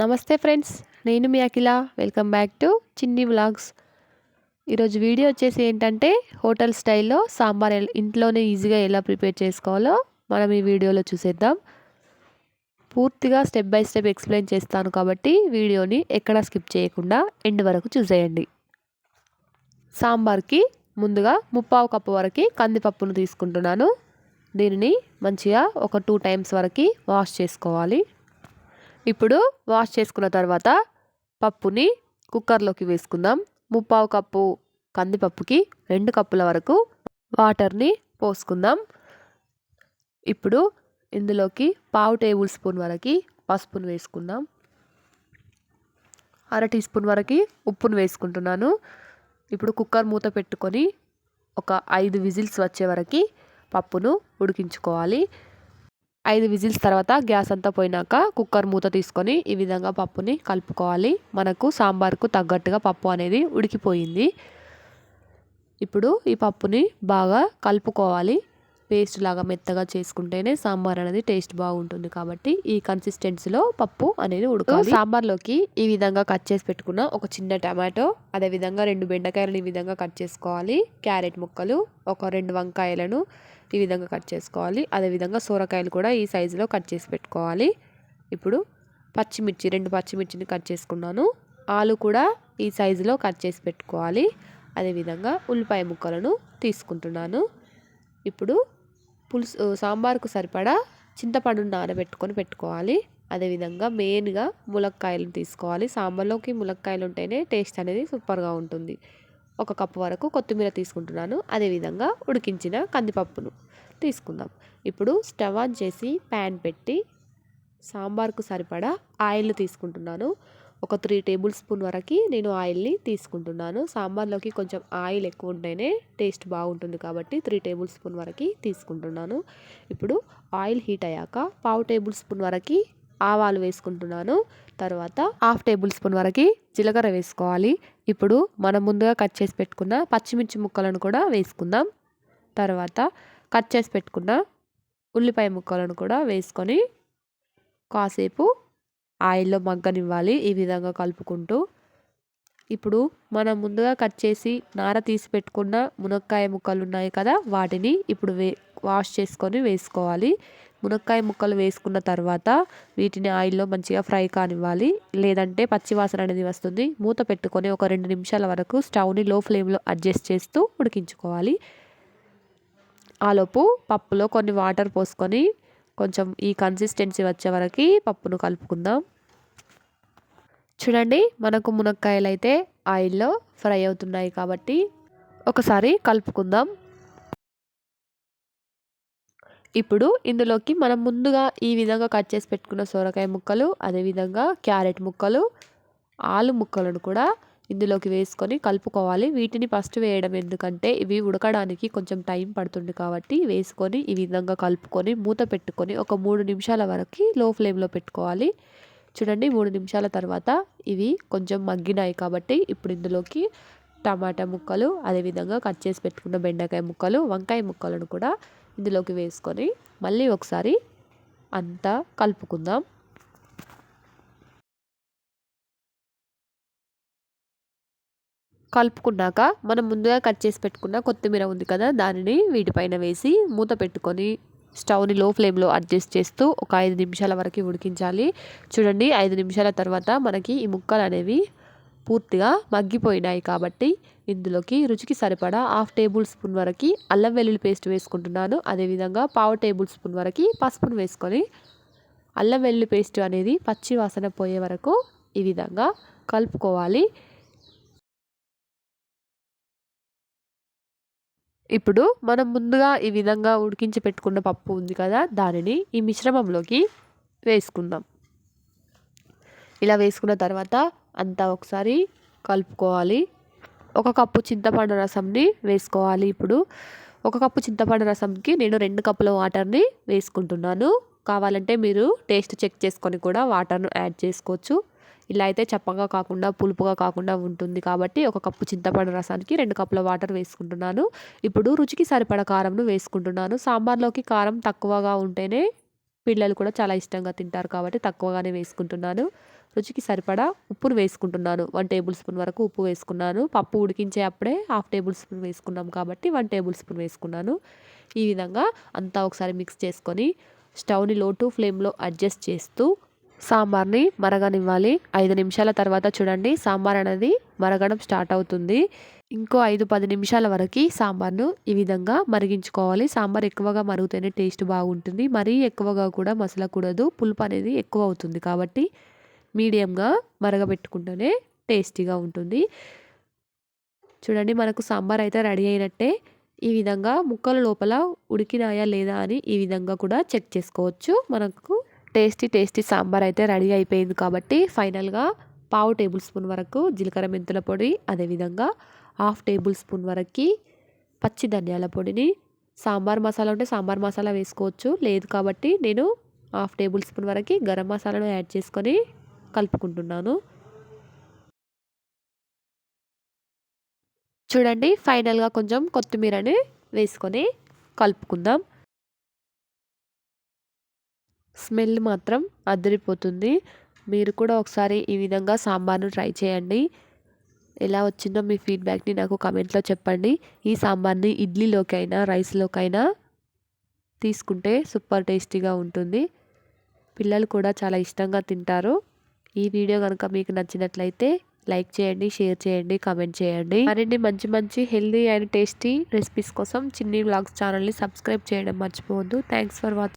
నమస్తే ఫ్రెండ్స్ నేను మీ Akhila. Welcome back to Chinni vlogs. ఈరోజు వీడియో వచ్చేసి ఏంటంటే హోటల్ స్టైల్లో సాంబార్ ఇంట్లోనే ఈజీగా ఎలా ప్రిపేర్ చేసుకోవాలో మనం ఈ వీడియోలో చూసేద్దాం. పూర్తిగా స్టెప్ బై స్టెప్ ఎక్స్ప్లెయిన్ చేస్తాను కాబట్టి వీడియోని ఎక్కడ స్కిప్ చేయకుండా ఎండ్ వరకు చూసేయండి. సాంబార్కి ముందుగా ముప్పావు కప్పు వరకు కందిపప్పును తీసుకుంటున్నాను. దీనిని మంచిగా ఒక టూ టైమ్స్ వరకు వాష్ చేసుకోవాలి. ఇప్పుడు వాష్ చేసుకున్న తర్వాత పప్పుని కుక్కర్లోకి వేసుకుందాం. ముప్పావు కప్పు కందిపప్పుకి రెండు కప్పుల వరకు వాటర్ని పోసుకుందాం. ఇప్పుడు ఇందులోకి పావు టేబుల్ స్పూన్ వరకు పసుపును వేసుకుందాం. అర టీ స్పూన్ వరకు ఉప్పును వేసుకుంటున్నాను. ఇప్పుడు కుక్కర్ మూత పెట్టుకొని ఒక ఐదు విజిల్స్ వచ్చే వరకు పప్పును ఉడికించుకోవాలి. ఐదు విజిల్స్ తర్వాత గ్యాస్ అంతా పోయినాక కుక్కర్ మూత తీసుకొని ఈ విధంగా పప్పుని కలుపుకోవాలి. మనకు సాంబార్కు తగ్గట్టుగా పప్పు అనేది ఉడికిపోయింది. ఇప్పుడు ఈ పప్పుని బాగా కలుపుకోవాలి. పేస్ట్ లాగా మెత్తగా చేసుకుంటేనే సాంబార్ అనేది టేస్ట్ బాగుంటుంది కాబట్టి ఈ కన్సిస్టెన్సీలో పప్పు అనేది ఉడకాలి. సాంబార్లోకి ఈ విధంగా కట్ చేసి పెట్టుకున్న ఒక చిన్న టమాటో అదేవిధంగా రెండు బెండకాయలను ఈ విధంగా కట్ చేసుకోవాలి. క్యారెట్ ముక్కలు ఒక రెండు వంకాయలను ఈ విధంగా కట్ చేసుకోవాలి. అదేవిధంగా సోరకాయలు కూడా ఈ సైజులో కట్ చేసి పెట్టుకోవాలి. ఇప్పుడు పచ్చిమిర్చి రెండు పచ్చిమిర్చిని కట్ చేసుకున్నాను. ఆలు కూడా ఈ సైజులో కట్ చేసి పెట్టుకోవాలి. అదేవిధంగా ఉల్లిపాయ ముక్కలను తీసుకుంటున్నాను. ఇప్పుడు పులుసు సాంబార్కు సరిపడా చింతపండును నానబెట్టుకొని పెట్టుకోవాలి. అదేవిధంగా మెయిన్గా ములక్కాయలను తీసుకోవాలి. సాంబార్లోకి ములక్కాయలు ఉంటేనే టేస్ట్ అనేది సూపర్గా ఉంటుంది. ఒక కప్పు వరకు కొత్తిమీర తీసుకుంటున్నాను. అదేవిధంగా ఉడికించిన కందిపప్పును తీసుకుందాం. ఇప్పుడు స్టవ్ ఆన్ చేసి ప్యాన్ పెట్టి సాంబార్కు సరిపడా ఆయిల్ తీసుకుంటున్నాను. ఒక త్రీ టేబుల్ స్పూన్ వరకు నేను ఆయిల్ని తీసుకుంటున్నాను. సాంబార్లోకి కొంచెం ఆయిల్ ఎక్కువ ఉంటేనే టేస్ట్ బాగుంటుంది కాబట్టి త్రీ టేబుల్ స్పూన్ వరకు తీసుకుంటున్నాను. ఇప్పుడు ఆయిల్ హీట్ అయ్యాక పావు టేబుల్ స్పూన్ వరకు ఆవాలు వేసుకుంటున్నాను. తర్వాత హాఫ్ టేబుల్ స్పూన్ వరకు జీలకర్ర వేసుకోవాలి. ఇప్పుడు మనం ముందుగా కట్ చేసి పెట్టుకున్న పచ్చిమిర్చి ముక్కలను కూడా వేసుకుందాం. తర్వాత కట్ చేసి పెట్టుకున్న ఉల్లిపాయ ముక్కలను కూడా వేసుకొని కాసేపు ఆయిల్లో మగ్గనివ్వాలి. ఈ విధంగా కలుపుకుంటూ ఇప్పుడు మనం ముందుగా కట్ చేసి నార తీసి పెట్టుకున్న మునక్కాయ ముక్కలు ఉన్నాయి కదా వాటిని ఇప్పుడు వే వాష్ చేసుకొని వేసుకోవాలి. మునక్కాయ ముక్కలు వేసుకున్న తర్వాత వీటిని ఆయిల్లో మంచిగా ఫ్రై కానివ్వాలి. లేదంటే పచ్చివాసన అనేది వస్తుంది. మూత పెట్టుకొని ఒక రెండు నిమిషాల వరకు స్టవ్ని లో ఫ్లేమ్లో అడ్జస్ట్ చేస్తూ ఉడికించుకోవాలి. ఆలోపు పప్పులో కొన్ని వాటర్ పోసుకొని కొంచెం ఈ కన్సిస్టెన్సీ వచ్చే వరకు పప్పును కలుపుకుందాం. చూడండి మనకు మునక్కాయలు అయితే ఆయిల్లో ఫ్రై అవుతున్నాయి కాబట్టి ఒకసారి కలుపుకుందాం. ఇప్పుడు ఇందులోకి మనం ముందుగా ఈ విధంగా కట్ చేసి పెట్టుకున్న సొరకాయ ముక్కలు అదేవిధంగా క్యారెట్ ముక్కలు ఆలు ముక్కలను కూడా ఇందులోకి వేసుకొని కలుపుకోవాలి. వీటిని ఫస్ట్ వేయడం ఎందుకంటే ఇవి ఉడకడానికి కొంచెం టైం పడుతుంది కాబట్టి వేసుకొని ఈ విధంగా కలుపుకొని మూత పెట్టుకొని ఒక మూడు నిమిషాల వరకు లో ఫ్లేమ్లో పెట్టుకోవాలి. చూడండి మూడు నిమిషాల తర్వాత ఇవి కొంచెం మగ్గినాయి కాబట్టి ఇప్పుడు ఇందులోకి టమాటా ముక్కలు అదేవిధంగా కట్ చేసి పెట్టుకున్న బెండకాయ ముక్కలు వంకాయ ముక్కలను కూడా ఇందులోకి వేసుకొని మళ్ళీ ఒకసారి అంతా కలుపుకుందాం. కలుపుకున్నాక మనం ముందుగా కట్ చేసి పెట్టుకున్న కొత్తిమీర ఉంది కదా దానిని వీటిపైన వేసి మూత పెట్టుకొని స్టవ్ని లో ఫ్లేమ్లో అడ్జస్ట్ చేస్తూ ఒక ఐదు నిమిషాల వరకు ఉడికించాలి. చూడండి ఐదు నిమిషాల తర్వాత మనకి ఈ ముక్కలు అనేవి పూర్తిగా మగ్గిపోయినాయి కాబట్టి ఇందులోకి రుచికి సరిపడా హాఫ్ టేబుల్ స్పూన్ వరకు అల్లం వెల్లుల్లి పేస్ట్ వేసుకుంటున్నాను. అదేవిధంగా పావు టేబుల్ స్పూన్ వరకు పసుపును వేసుకొని అల్లం వెల్లుల్లి పేస్ట్ అనేది పచ్చి వాసన పోయే వరకు ఈ విధంగా కలుపుకోవాలి. ఇప్పుడు మనం ముందుగా ఈ విధంగా ఉడికించి పెట్టుకున్న పప్పు ఉంది కదా దానిని ఈ మిశ్రమంలోకి వేసుకుందాం. ఇలా వేసుకున్న తర్వాత అంతా ఒకసారి కలుపుకోవాలి. ఒక కప్పు చింతపండు రసంని వేసుకోవాలి ఇప్పుడు. ఒక కప్పు చింతపండు రసంకి నేను రెండు కప్పుల వాటర్ని వేసుకుంటున్నాను. కావాలంటే మీరు టేస్ట్ చెక్ చేసుకొని కూడా వాటర్ను యాడ్ చేసుకోవచ్చు. ఇలా అయితే చప్పగా కాకుండా పులుపుగా కాకుండా ఉంటుంది కాబట్టి ఒక కప్పు చింతపండు రసానికి రెండు కప్పుల వాటర్ వేసుకుంటున్నాను. ఇప్పుడు రుచికి సరిపడ కారంను వేసుకుంటున్నాను. సాంబార్లోకి కారం తక్కువగా ఉంటేనే పిల్లలు కూడా చాలా ఇష్టంగా తింటారు కాబట్టి తక్కువగానే వేసుకుంటున్నాను. రుచికి సరిపడా ఉప్పును వేసుకుంటున్నాను. వన్ టేబుల్ స్పూన్ వరకు ఉప్పు వేసుకున్నాను. పప్పు ఉడికించే అప్పుడే హాఫ్ టేబుల్ స్పూన్ వేసుకున్నాం కాబట్టి వన్ టేబుల్ స్పూన్ వేసుకున్నాను. ఈ విధంగా అంతా ఒకసారి మిక్స్ చేసుకొని స్టవ్ని లో టు ఫ్లేమ్లో అడ్జస్ట్ చేస్తూ సాంబార్ని మరగనివ్వాలి. ఐదు నిమిషాల తర్వాత చూడండి సాంబార్ అనేది మరగడం స్టార్ట్ అవుతుంది. ఇంకో ఐదు పది నిమిషాల వరకు సాంబార్ను ఈ విధంగా మరిగించుకోవాలి. సాంబార్ ఎక్కువగా మరుగుతేనే టేస్ట్ బాగుంటుంది. మరీ ఎక్కువగా కూడా మసలకూడదు. పులుపు అనేది ఎక్కువ అవుతుంది కాబట్టి మీడియంగా మరగబెట్టుకుంటేనే టేస్టీగా ఉంటుంది. చూడండి మనకు సాంబార్ అయితే రెడీ అయినట్టే. ఈ విధంగా ముక్కల లోపల ఉడికినాయా లేదా అని ఈ విధంగా కూడా చెక్ చేసుకోవచ్చు. మనకు టేస్టీ టేస్టీ సాంబార్ అయితే రెడీ అయిపోయింది కాబట్టి ఫైనల్గా పావు టేబుల్ స్పూన్ వరకు జీలకర్ర మెంతుల పొడి అదేవిధంగా హాఫ్ టేబుల్ స్పూన్ వరకు పచ్చి ధనియాల పొడిని. సాంబార్ మసాలా ఉంటే సాంబార్ మసాలా వేసుకోవచ్చు లేదు కాబట్టి నేను హాఫ్ టేబుల్ స్పూన్ వరకు గరం మసాలాను యాడ్ చేసుకొని కలుపుకుంటున్నాను. చూడండి ఫైనల్గా కొంచెం కొత్తిమీరని వేసుకొని కలుపుకుందాం. స్మెల్ మాత్రం అదిరిపోతుంది. మీరు కూడా ఒకసారి ఈ విధంగా సాంబార్ను ట్రై చేయండి. ఎలా వచ్చిందో మీ ఫీడ్బ్యాక్ని నాకు కమెంట్లో చెప్పండి. ఈ సాంబార్ని ఇడ్లీలోకైనా రైస్లోకైనా తీసుకుంటే సూపర్ టేస్టీగా ఉంటుంది. పిల్లలు కూడా చాలా ఇష్టంగా తింటారు. ఈ వీడియో కనుక మీకు నచ్చినట్లయితే లైక్ చేయండి షేర్ చేయండి కామెంట్ చేయండి. మరిన్ని మంచి మంచి హెల్దీ అండ్ టేస్టీ రెసిపీస్ కోసం చిన్ని వ్లాగ్స్ ఛానల్ని సబ్స్క్రైబ్ చేయడం మర్చిపోవద్దు. Thanks for watching